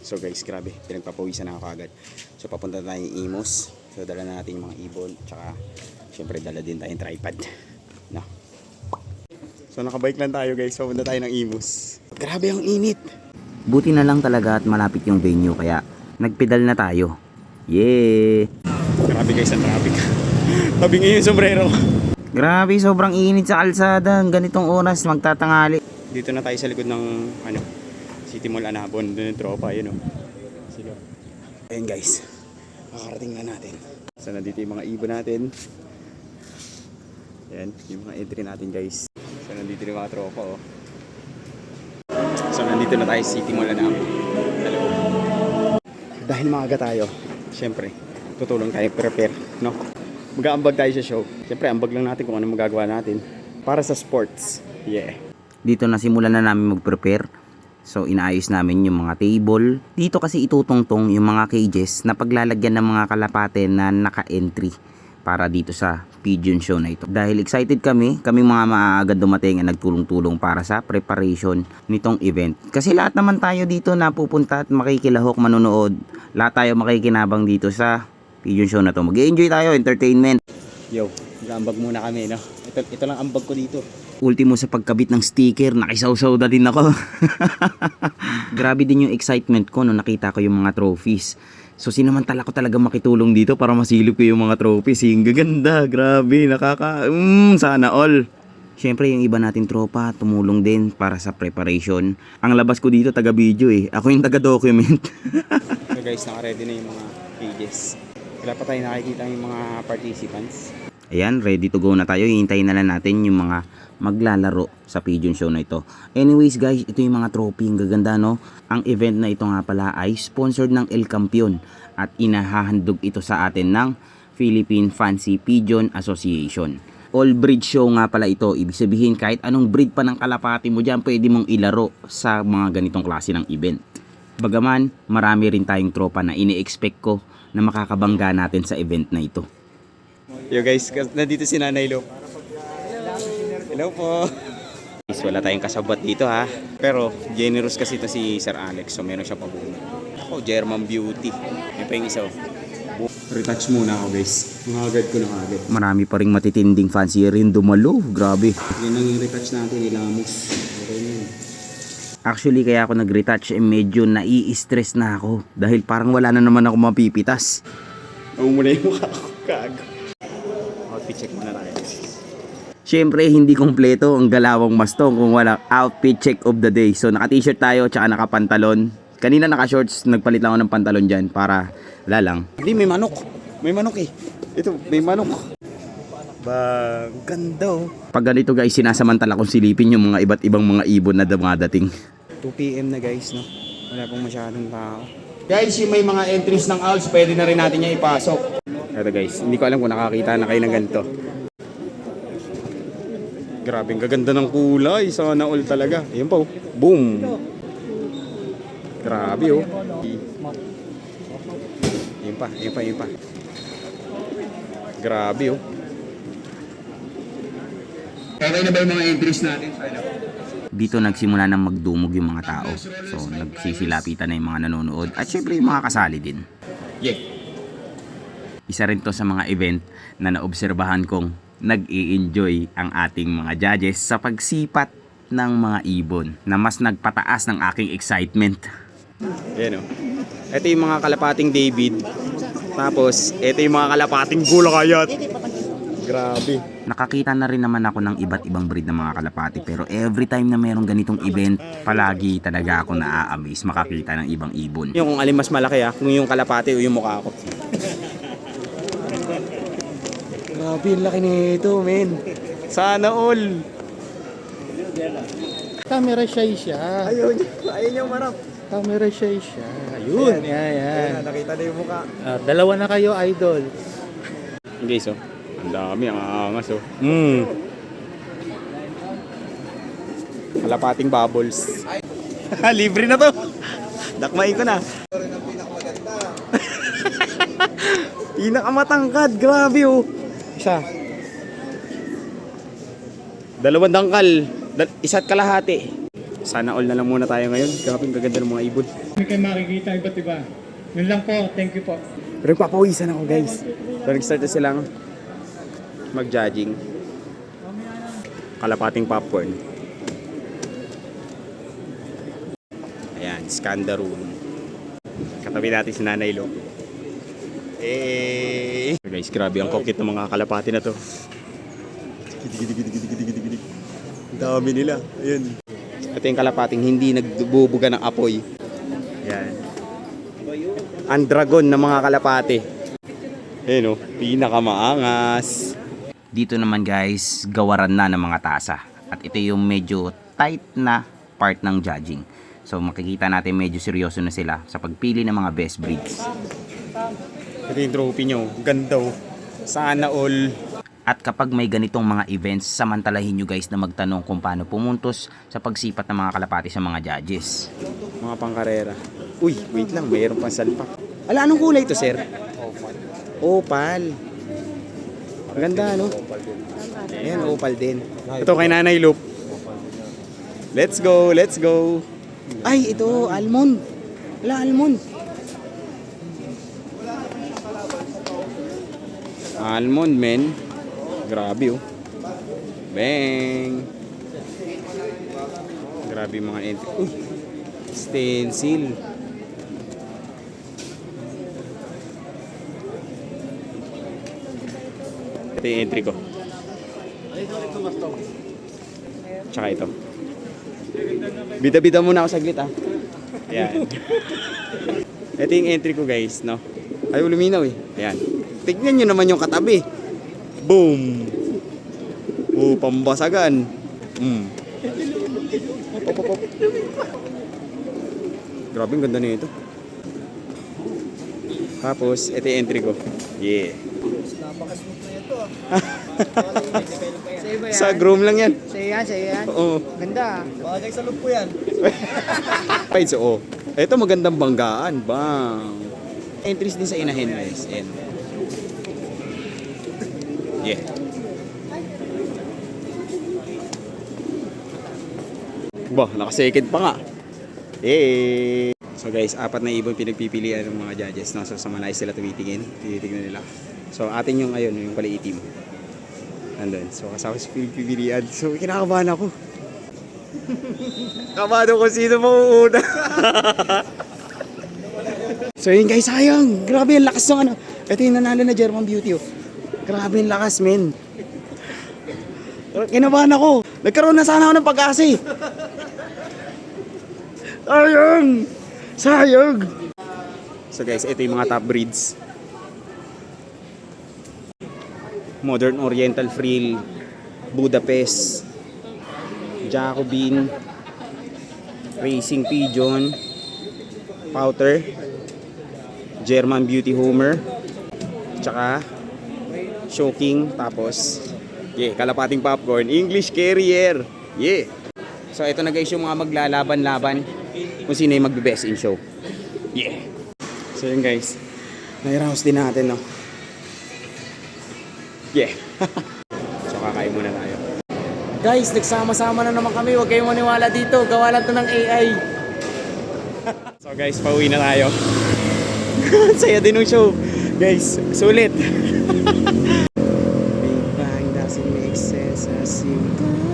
So guys, grabe, pinagpapawisan na ako agad. So papunta tayo Imos. So dala na natin yung mga ibon, tsaka syempre dala din tayong tripod. No. So nakabike lang tayo guys, papunta tayo ng Imos. Grabe ang init. Buti na lang talaga at malapit yung venue kaya nagpedal na tayo. Yeah! Grabe guys ang traffic. Tabi ngayon yung sombrero. Grabe, sobrang init sa kalsada. Ganitong oras magtatangali. Dito na tayo sa likod ng ano, City Mall Anabon, doon yung tropa, yun oh. Sila. Ayun guys, makakarating na natin. So nandito yung mga ibon natin. Ayan, yung mga entry natin guys. So nandito yung mga tropa oh. So nandito na tayo City Mall Anabon. Hello. Dahil maaga tayo, syempre, tutulong tayo prepare, no? Mag-aambag tayo sa show. Syempre, ambag lang natin kung ano magagawa natin para sa sports. Yeah. Dito na simulan na namin mag-prepare. So inaayos namin yung mga table. Dito kasi itutungtong yung mga cages na paglalagyan ng mga kalapate na naka-entry para dito sa pigeon show na ito. Dahil excited kami, kami mga maaagad dumating at nagtulong-tulong para sa preparation nitong event. Kasi lahat naman tayo dito na pupunta at makikilahok, manonood. Lahat tayo makikinabang dito sa pigeon show na to. Mag-enjoy tayo, entertainment. Yo, mag-aambag muna kami, no? Ito, ito lang ambag ko dito. Ultimo sa pagkabit ng sticker, nakisawsaw na din ako. Grabe din yung excitement ko nung nakita ko yung mga trophies. So sinamantala ko talaga makitulong dito para masilip ko yung mga trophies. Yung gaganda, grabe, nakaka... Mm, sana all. Siyempre yung iba nating tropa tumulong din para sa preparation. Ang labas ko dito taga video eh. Ako yung taga document. So guys, naka-ready na yung mga pages. Wala pa tayo nakikita yung mga participants. Ayan, ready to go na tayo. Hihintayin na lang natin yung mga maglalaro sa pigeon show na ito. Anyways guys, ito yung mga trophy. Ang gaganda no? Ang event na ito nga pala ay sponsored ng El Campeon at inahahandog ito sa atin ng Philippine Fancy Pigeon Association. All breed show nga pala ito. Ibig sabihin kahit anong breed pa ng kalapati mo dyan, pwede mong ilaro sa mga ganitong klase ng event. Bagaman, marami rin tayong tropa na ini-expect ko na makakabangga natin sa event na ito. Yo guys, nandito si Nanay Lo. Hello po. Guys, wala tayong kasabot dito ha. Pero generous kasi ito si Sir Alex. So meron siya pabuno. Ako, German Beauty. Yan pa yung isa. oh. Retouch muna ako guys. Mga ko na agad. Marami pa ring matitinding fancy rin dumalo. Grabe. Yan yung retouch natin, ilamos. Okay na. Actually, kaya ako nag-retouch eh medyo nai-stress na ako. Dahil parang wala na naman ako mapipitas. Muna yung mukha ko. Kago. Outfit check muna tayo. Siyempre, hindi kompleto ang galawang mastong kung wala outfit check of the day. So, naka-t-shirt tayo, tsaka naka-pantalon. Kanina naka-shorts, nagpalit lang ako ng pantalon dyan para wala lang. Hindi, may manok. May manok eh. Ito, may manok. Ba, ganda oh. Pag ganito guys, sinasamantala kong silipin yung mga iba't ibang mga ibon na dumadating. 2pm na guys, no? Wala pong masyadong tao. Guys, yung may mga entries ng owls, pwede na rin natin yung ipasok. Ito guys, hindi ko alam kung nakakita na kayo ng ganito. Grabe, ang gaganda ng kulay. Sana all talaga. Ayan pa oh. Boom! Grabe oh. Ayan pa, ayan pa, ayan pa. Grabe oh. Okay na ba yung mga entries natin? Dito nagsimula nang magdumog yung mga tao. So, nagsisilapitan na yung mga nanonood. At syempre yung mga kasali din. Yeah. Isa rin to sa mga event na naobserbahan kong nag enjoy ang ating mga judges sa pagsipat ng mga ibon na mas nagpataas ng aking excitement. Yan o. Ito yung mga kalapating David. Tapos, ito yung mga kalapating Gulakayat. Grabe. Nakakita na rin naman ako ng iba't ibang breed ng mga kalapati pero every time na merong ganitong event, palagi talaga ako naa-amaze makakita ng ibang ibon. Yung kung alin mas malaki ah, kung yung kalapati o yung mukha ko. Grabe, yung laki nito, men. Sana all. Camera shy siya. Niyo, ayaw niyo marap. Camera shy siya. Ayun, yan, yan. nakita na yung mukha. Ah, dalawa na kayo, idol. Guys, oh. Ang dami, ang aangas, oh. Mm. Kalapating bubbles. Libre na to. Dakmain ko na. Pinakamatangkad, grabe oh. Isa. Dalawang dangkal, dal- isa't kalahati. Sana all na lang muna tayo ngayon. Grabe ang gaganda ng mga ibon. May kayo makikita iba't iba. Yun lang po. Thank you po. Pero papawisan ako guys. So nag-start na silang mag-judging. Kalapating popcorn. Ayan, Scandaroon. Katabi natin si Nanay Lo. Eh, guys, grabe ang kokit ng mga kalapati na to. Dami nila. Ayan. Ito yung kalapating hindi nagbubuga ng apoy. Ayan. Ang dragon ng mga kalapati. Ayan o, pinakamaangas. Dito naman guys, gawaran na ng mga tasa. At ito yung medyo tight na part ng judging. So makikita natin medyo seryoso na sila sa pagpili ng mga best breeds. Ito yung trophy nyo. Ganda o. Sana all. At kapag may ganitong mga events, samantalahin nyo guys na magtanong kung paano pumuntos sa pagsipat ng mga kalapati sa mga judges. Mga pangkarera. Uy, wait lang. Mayroon pang salpak. Ala, anong kulay ito, sir? Opal. Opal. Maganda, no? Ayan, opal din. Ito kay Nanay Loop. Let's go, let's go. Ay, ito, almond. Ala, almond. Almond, men. Grabe, oh. Bang! Grabe yung mga entry. Uy! Stencil. Ito yung entry ko. Tsaka ito. Bida-bida muna ako saglit ah. Ayan. Ito yung entry ko guys, no? Ayaw luminaw eh. Ayan. Tignan nyo naman yung katabi. Boom! Oh, pambasagan. Mm. Op, op, op. Grabe, ang ganda nito. Tapos, ito yung entry ko. Yeah. Sa groom lang yan. Sa'yo yan, sa'yo yan. Oo. Ganda. Bagay sa loob yan. Right, so, oh. Ito magandang banggaan. Bang! Entries din sa inahin, guys. Ayan. Yeah. Bah, naka-second pa nga. Eh. So guys, apat na ibon pinagpipilian ng mga judges. No? So sa Manay sila tumitingin. Tinitingnan nila. So atin yung ayun, yung pala itim. Nandun. So kasama sa pinagpipilian. So kinakabahan ako. Kabado ko sino mauuna. so yun guys, sayang. Grabe ang lakas ng ano. Ito yung nanalo na German Beauty. Oh. Grabe ang lakas, men. Kinabahan ako. Nagkaroon na sana ako ng pag-asa eh. Sayang! Sayang! So guys, ito yung mga top breeds. Modern Oriental Frill, Budapest, Jacobin, Racing Pigeon, Pouter, German Beauty Homer, tsaka Shocking, tapos yeah, Kalapating Popcorn, English Carrier. Yeah. So ito na guys yung mga maglalaban-laban kung sino yung magbe-best in show. Yeah. So yun guys. Nai-rouse din natin no. Yeah. so kakain muna tayo. Guys, nagsama-sama na naman kami. Huwag kayong maniwala dito. Gawa lang to ng AI. so guys, pauwi na tayo. Saya din ng show. Guys, sulit. Big Bang doesn't make sense as you.